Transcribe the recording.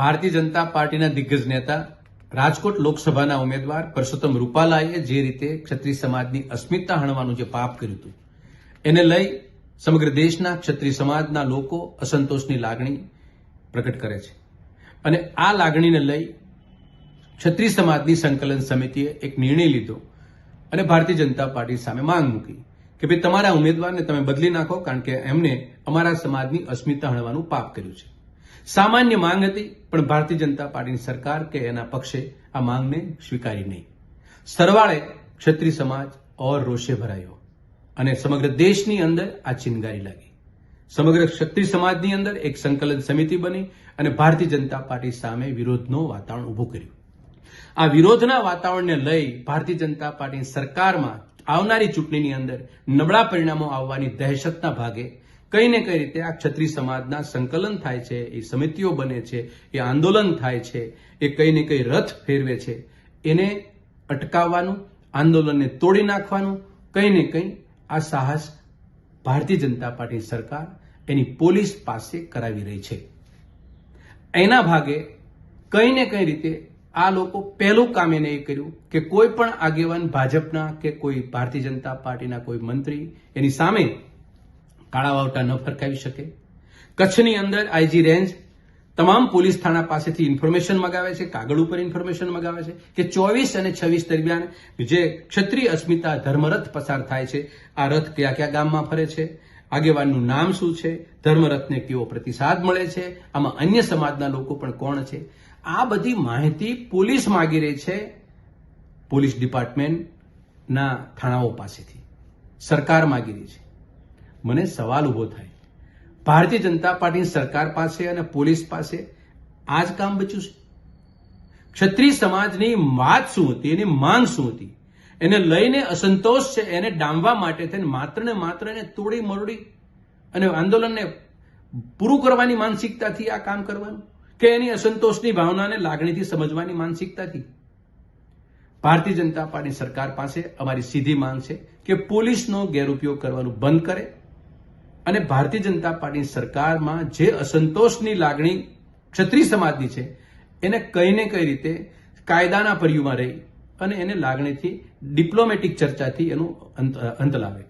ભારતીય જનતા પાર્ટીના દિગ્ગજ નેતા, રાજકોટ લોકસભાના ઉમેદવાર પરસોત્તમ રૂપાલાએ જે રીતે ક્ષત્રિય સમાજની અસ્મિતા હણવાનું જે પાપ કર્યું હતું, એને લઈ સમગ્ર દેશના ક્ષત્રિય સમાજના લોકો અસંતોષની લાગણી પ્રકટ કરે છે. અને આ લાગણીને લઈ ક્ષત્રિય સમાજની સંકલન સમિતિએ એક નિર્ણય લીધો અને ભારતીય જનતા પાર્ટી સામે માંગ મૂકી કે ભાઈ તમારા ઉમેદવારને તમે બદલી નાખો, કારણ કે એમને અમારા સમાજની અસ્મિતા હણવાનું પાપ કર્યું છે. સામાન્ય માંગ હતી, પણ ભારતીય જનતા પાર્ટીની સરકાર કે એના પક્ષે આ માંગને સ્વીકારી નહીં. સરવાળે ક્ષત્રિય સમાજ ઓર રોષે ભરાયો અને સમગ્ર દેશની અંદર આ ચિનગારી લાગી. સમગ્ર ક્ષત્રિય સમાજની અંદર એક સંકલન સમિતિ બની અને ભારતીય જનતા પાર્ટી સામે વિરોધનો વાતાવરણ ઊભું કર્યું. આ વિરોધના વાતાવરણને લઈ ભારતીય જનતા પાર્ટી સરકારમાં આવનારી ચૂંટણીની અંદર નબળા પરિણામો આવવાની દહેશતના ભાગે કઈ ને કઈ રીતે આ ક્ષત્રિય સમાજના સંકલન થાય છે, એ સમિતિઓ બને છે, એ આંદોલન થાય છે, એ કઈ ને કઈ રથ ફેરવે છે, એને અટકાવવાનું, આંદોલનને તોડી નાખવાનું, કંઈ ને કંઈ આ સાહસ ભારતીય જનતા પાર્ટી સરકાર એની પોલીસ પાસે કરાવી રહી છે. એના ભાગે કંઈ ને કઈ રીતે આ લોકો પહેલું કામ એને એ કર્યું કે કોઈ પણ આગેવાન ભાજપના કે કોઈ ભારતીય જનતા પાર્ટીના કોઈ મંત્રી એની સામે કાળા વાવટા ન ફરકાવી શકે? કચ્છની અંદર આઈજી રેન્જ તમામ પોલીસ થાણા પાસેથી ઇન્ફોર્મેશન મગાવે છે, કાગળ ઉપર ઇન્ફોર્મેશન મગાવે છે કે ચોવીસ અને છવ્વીસ દરમિયાન જે ક્ષત્રિય અસ્મિતા ધર્મરથ પસાર થાય છે, આ રથ કયા કયા ગામમાં ફરે છે, આગેવાનનું નામ શું છે, ધર્મરથને કેવો પ્રતિસાદ મળે છે, આમાં અન્ય સમાજના લોકો પણ કોણ છે, આ બધી માહિતી પોલીસ માગી રહી છે પોલીસ ડિપાર્ટમેન્ટના થાણાઓ પાસેથી. સરકાર માગી રહી છે. મને સવાલ ઊભો થાય. ભારતીય જનતા પાર્ટીની સરકાર પાસે અને પોલીસ પાસે આ જ કામ બચ્યું છે? ક્ષત્રિય સમાજની વાત શું હતી, એની માંગ શું હતી? એને લઈને અસંતોષ છે, એને ડામવા માટે થઈને માત્ર ને માત્ર એને તોડી મરોડી અને આંદોલનને પૂરું કરવાની માનસિકતાથી આ કામ કરવાનું? કે એની અસંતોષની ભાવનાને લાગણીથી સમજવાની માનસિકતાથી? ભારતીય જનતા પાર્ટી સરકાર પાસે અમારી સીધી માંગ છે કે પોલીસનો ગેરઉપયોગ કરવાનું બંધ કરે અને ભારતીય જનતા પાર્ટી સરકારમાં જે અસંતોષની લાગણી ક્ષત્રિય સમાજની છે, એને કઈ ને કઈ રીતે કાયદાના પર્યુમાં રહી અને એને લાગણીથી ડિપ્લોમેટિક ચર્ચાથી એનું અંત લાવે.